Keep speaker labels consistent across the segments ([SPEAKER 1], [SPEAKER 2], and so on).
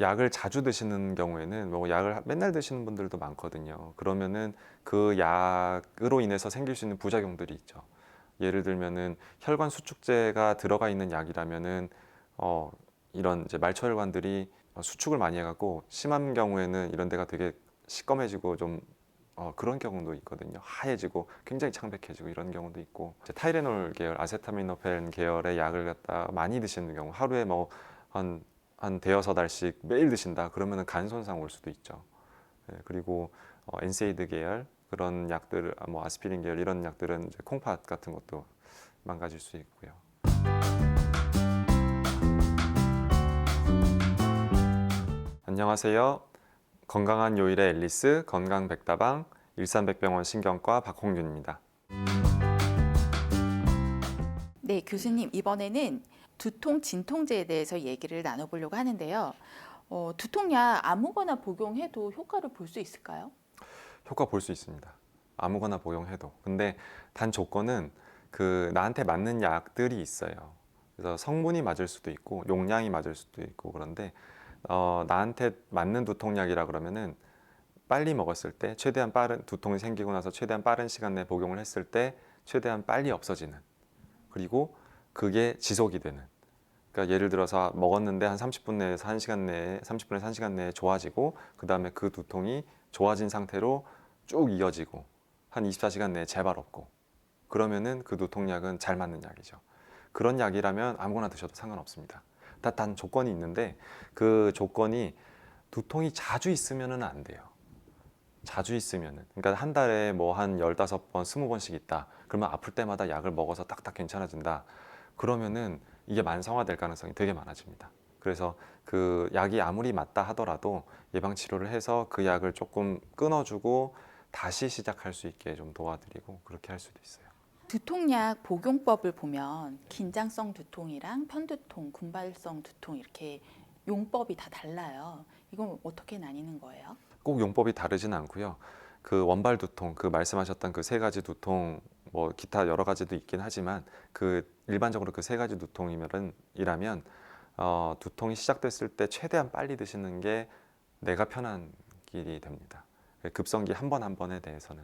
[SPEAKER 1] 약을 자주 드시는 경우에는 뭐 약을 맨날 드시는 분들도 많거든요. 그러면은 그 약으로 인해서 생길 수 있는 부작용들이 있죠. 예를 들면은 혈관 수축제가 들어가 있는 약이라면은 어 이런 이제 말초혈관들이 어, 수축을 많이 해갖고 심한 경우에는 이런 데가 되게 시꺼매지고 좀 어, 그런 경우도 있거든요. 하얘지고 굉장히 창백해지고 이런 경우도 있고 타이레놀 계열, 아세타미노펜 계열의 약을 갖다 많이 드시는 경우 하루에 뭐한 한 대여섯 알씩 매일 드신다 그러면은 간 손상 올 수도 있죠. 예, 그리고 어, 엔세이드 계열 그런 약들, 아, 뭐 아스피린 계열 이런 약들은 이제 콩팥 같은 것도 망가질 수 있고요. 안녕하세요. 건강한 요일의 앨리스 건강 백다방 일산백병원 신경과 박홍균입니다.
[SPEAKER 2] 네, 교수님 이번에는 두통 진통제에 대해서 얘기를 나눠보려고 하는데요. 어, 두통약 아무거나 복용해도 효과를 볼 수 있을까요?
[SPEAKER 1] 효과 볼 수 있습니다. 아무거나 복용해도. 근데 단 조건은 그 나한테 맞는 약들이 있어요. 그래서 성분이 맞을 수도 있고 용량이 맞을 수도 있고 그런데 어, 나한테 맞는 두통약이라 그러면은 빨리 먹었을 때 최대한 빠른 두통이 생기고 나서 최대한 빠른 시간 내에 복용을 했을 때 최대한 빨리 없어지는 그리고 그게 지속이 되는 그러니까 예를 들어서 먹었는데 한 30분 내에서 1시간 내에 30분에서 1시간 내에 좋아지고 그다음에 그 두통이 좋아진 상태로 쭉 이어지고 한 24시간 내에 재발 없고 그러면은 그 두통약은 잘 맞는 약이죠. 그런 약이라면 아무거나 드셔도 상관없습니다. 다- 단 조건이 있는데 그 조건이 두통이 자주 있으면은 안 돼요. 자주 있으면은 그러니까 한 달에 뭐한 15번, 20번씩 있다. 그러면 아플 때마다 약을 먹어서 딱딱 괜찮아진다. 그러면은 이게 만성화될 가능성이 되게 많아집니다. 그래서 그 약이 아무리 맞다 하더라도 예방 치료를 해서 그 약을 조금 끊어주고 다시 시작할 수 있게 좀 도와드리고 그렇게 할 수도 있어요.
[SPEAKER 2] 두통약 복용법을 보면 긴장성 두통이랑 편두통, 군발성 두통 이렇게 용법이 다 달라요. 이건 어떻게 나뉘는 거예요?
[SPEAKER 1] 꼭 용법이 다르진 않고요. 그 원발 두통, 그 말씀하셨던 그 세 가지 두통, 뭐 기타 여러 가지도 있긴 하지만 그 일반적으로 그 세 가지 두통이면 이라면 어, 두통이 시작됐을 때 최대한 빨리 드시는 게 내가 편한 길이 됩니다. 급성기 한 번 한 번에 대해서는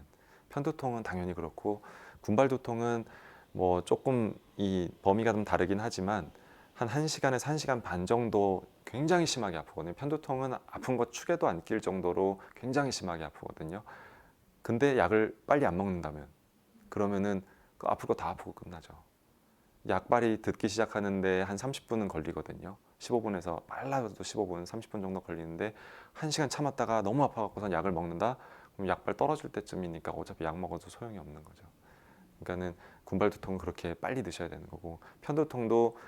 [SPEAKER 1] 편두통은 당연히 그렇고 군발 두통은 뭐 조금 이 범위가 좀 다르긴 하지만 한 1시간에서 1시간 반 정도 굉장히 심하게 아프거든요. 편두통은 아픈 것 축에도 안 낄 정도로 굉장히 심하게 아프거든요. 근데 약을 빨리 안 먹는다면 그러면은 그 아플 거 다 아프고 끝나죠. 약발이 듣기 시작하는데 한 30분은 걸리거든요. 15분에서 빨라도 15분, 30분 정도 걸리는데 1시간 참았다가 너무 아파갖고선 약을 먹는다? 그럼 약발 떨어질 때쯤이니까 어차피 약 먹어도 소용이 없는 거죠. 그러니까는 군발 두통은 그렇게 빨리 드셔야 되는 거고 편두통도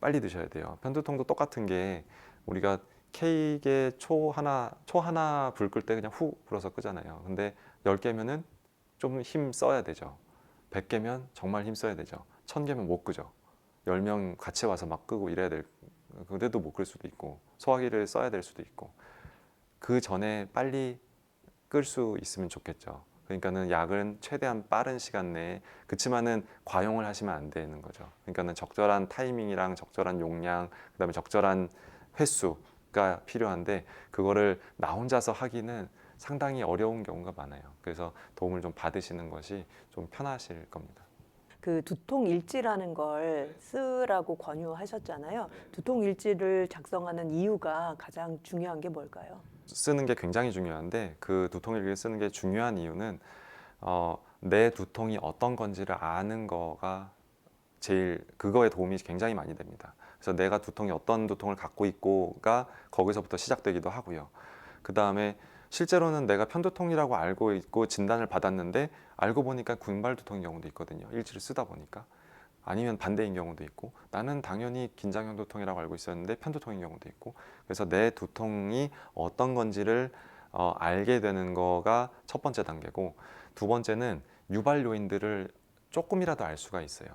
[SPEAKER 1] 빨리 드셔야 돼요. 편두통도 똑같은 게 우리가 케이크에 초 하나 초 하나 불 끌 때 그냥 후 불어서 끄잖아요. 근데 10개면은 좀 힘 써야 되죠. 100개면 정말 힘 써야 되죠. 1000개면 못 끄죠. 10명 같이 와서 막 끄고 이래야 될 그래도 못 끌 수도 있고 소화기를 써야 될 수도 있고 그 전에 빨리 끌 수 있으면 좋겠죠. 그러니까는 약은 최대한 빠른 시간 내에 그치만은 과용을 하시면 안 되는 거죠. 그러니까는 적절한 타이밍이랑 적절한 용량, 그다음에 적절한 횟수가 필요한데 그거를 나 혼자서 하기는 상당히 어려운 경우가 많아요. 그래서 도움을 좀 받으시는 것이 좀 편하실 겁니다.
[SPEAKER 3] 그 두통 일지라는 걸 쓰라고 권유하셨잖아요. 두통 일지를 작성하는 이유가 가장 중요한 게 뭘까요?
[SPEAKER 1] 쓰는 게 굉장히 중요한데 그 두통일기를 쓰는 게 중요한 이유는 어, 내 두통이 어떤 건지를 아는 거가 제일 그거에 도움이 굉장히 많이 됩니다. 그래서 내가 두통이 어떤 두통을 갖고 있고가 거기서부터 시작되기도 하고요. 그 다음에 실제로는 내가 편두통이라고 알고 있고 진단을 받았는데 알고 보니까 군발 두통인 경우도 있거든요. 일지를 쓰다 보니까 아니면 반대인 경우도 있고 나는 당연히 긴장형 두통이라고 알고 있었는데 편두통인 경우도 있고 그래서 내 두통이 어떤 건지를 어, 알게 되는 거가 첫 번째 단계고 두 번째는 유발 요인들을 조금이라도 알 수가 있어요.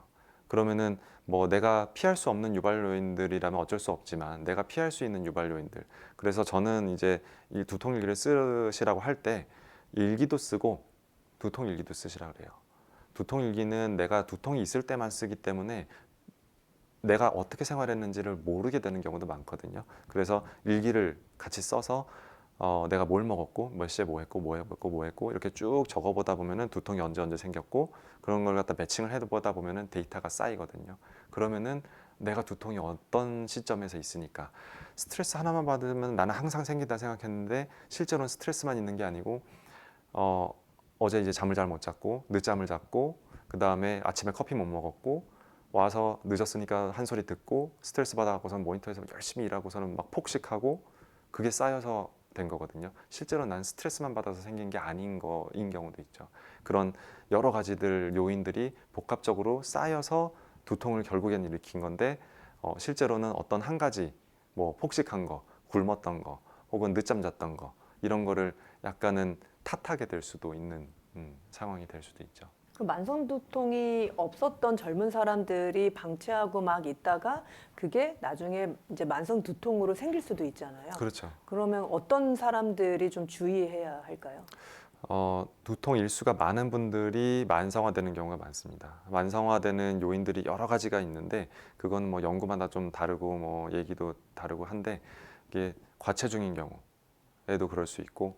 [SPEAKER 1] 그러면은 뭐 내가 피할 수 없는 유발 요인들이라면 어쩔 수 없지만 내가 피할 수 있는 유발 요인들. 그래서 저는 이제 이 두통 일기를 쓰시라고 할 때 일기도 쓰고 두통 일기도 쓰시라 그래요. 두통 일기는 내가 두통이 있을 때만 쓰기 때문에 내가 어떻게 생활했는지를 모르게 되는 경우도 많거든요. 그래서 일기를 같이 써서 어, 내가 뭘 먹었고 몇 시에 뭐 했고 뭐 했고 뭐 했고 이렇게 쭉 적어보다 보면은 두통이 언제 언제 생겼고 그런 걸 갖다 매칭을 해보다 보면은 데이터가 쌓이거든요. 그러면은 내가 두통이 어떤 시점에서 있으니까 스트레스 하나만 받으면 나는 항상 생긴다 생각했는데 실제로는 스트레스만 있는 게 아니고 어, 어제 이제 잠을 잘 못 잤고 늦잠을 잤고 그 다음에 아침에 커피 못 먹었고 와서 늦었으니까 한 소리 듣고 스트레스 받아갖고선 모니터에서 열심히 일하고서는 막 폭식하고 그게 쌓여서 된 거거든요. 실제로 난 스트레스만 받아서 생긴 게 아닌 거인 경우도 있죠. 그런 여러 가지들 요인들이 복합적으로 쌓여서 두통을 결국엔 일으킨 건데 어, 실제로는 어떤 한 가지 뭐 폭식한 거, 굶었던 거, 혹은 늦잠 잤던 거 이런 거를 약간은 탓하게 될 수도 있는 음, 상황이 될 수도 있죠.
[SPEAKER 3] 그 만성 두통이 없었던 젊은 사람들이 방치하고 막 있다가 그게 나중에 이제 만성 두통으로 생길 수도 있잖아요.
[SPEAKER 1] 그렇죠.
[SPEAKER 3] 그러면 어떤 사람들이 좀 주의해야 할까요?
[SPEAKER 1] 어, 두통 일수가 많은 분들이 만성화되는 경우가 많습니다. 만성화되는 요인들이 여러 가지가 있는데 그건 뭐 연구마다 좀 다르고 뭐 얘기도 다르고 한데 이게 과체중인 경우에도 그럴 수 있고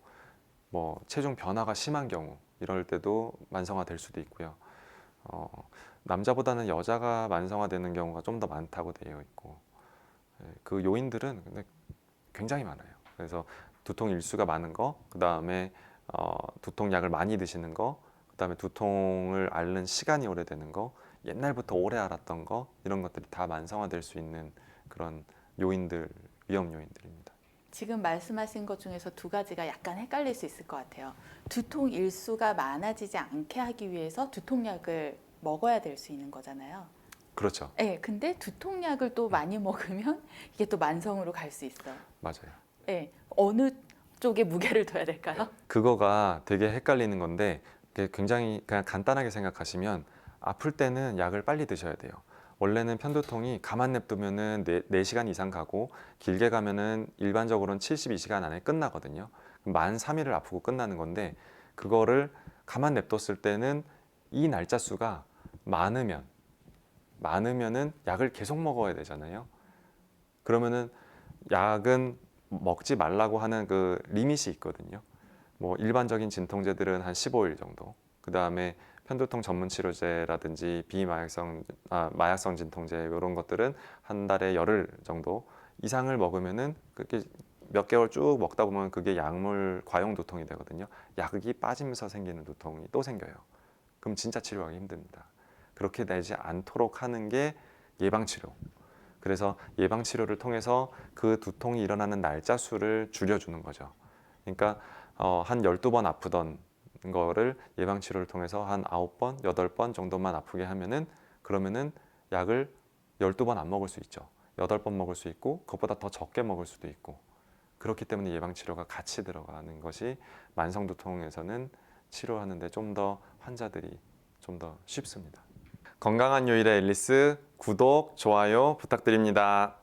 [SPEAKER 1] 뭐 체중 변화가 심한 경우 이럴 때도 만성화될 수도 있고요. 어, 남자보다는 여자가 만성화되는 경우가 좀 더 많다고 되어 있고 예, 그 요인들은 근데 굉장히 많아요. 그래서 두통 일수가 많은 거, 그 다음에 어, 두통 약을 많이 드시는 거, 그 다음에 두통을 앓는 시간이 오래되는 거, 옛날부터 오래 앓았던 거 이런 것들이 다 만성화될 수 있는 그런 요인들, 위험 요인들입니다.
[SPEAKER 2] 지금 말씀하신 것 중에서 두 가지가 약간 헷갈릴 수 있을 것 같아요. 두통 일수가 많아지지 않게 하기 위해서 두통약을 먹어야 될 수 있는 거잖아요.
[SPEAKER 1] 그렇죠,
[SPEAKER 2] 네, 근데 두통약을 또 많이 먹으면 이게 또 만성으로 갈 수 있어요.
[SPEAKER 1] 맞아요.
[SPEAKER 2] 네, 어느 쪽에 무게를 둬야 될까요?
[SPEAKER 1] 그거가 되게 헷갈리는 건데 굉장히 그냥 간단하게 생각하시면 아플 때는 약을 빨리 드셔야 돼요. 원래는 편두통이 가만 냅두면은 네, 4시간 이상 가고 길게 가면은 일반적으로는 72시간 안에 끝나거든요. 만 3일을 아프고 끝나는 건데 그거를 가만 냅뒀을 때는 이 날짜 수가 많으면 많으면은 약을 계속 먹어야 되잖아요. 그러면은 약은 먹지 말라고 하는 그 리밋이 있거든요. 뭐 일반적인 진통제들은 한 15일 정도. 그 다음에 편두통 전문 치료제라든지 비마약성 아, 마약성 진통제 이런 것들은 한 달에 열흘 정도 이상을 먹으면은 그게 몇 개월 쭉 먹다 보면 그게 약물 과용 두통이 되거든요. 약이 빠지면서 생기는 두통이 또 생겨요. 그럼 진짜 치료하기 힘듭니다. 그렇게 되지 않도록 하는 게 예방 치료. 그래서 예방 치료를 통해서 그 두통이 일어나는 날짜 수를 줄여주는 거죠. 그러니까 어, 한 12번 아프던 거를 예방 치료를 통해서 한 9번, 8번 정도만 아프게 하면은 그러면은 약을 12번 안 먹을 수 있죠. 8번 먹을 수 있고 그것보다 더 적게 먹을 수도 있고 그렇기 때문에 예방 치료가 같이 들어가는 것이 만성 두통에서는 치료하는데 좀 더 환자들이 좀 더 쉽습니다. 건강한 요일의 앨리스 구독, 좋아요 부탁드립니다.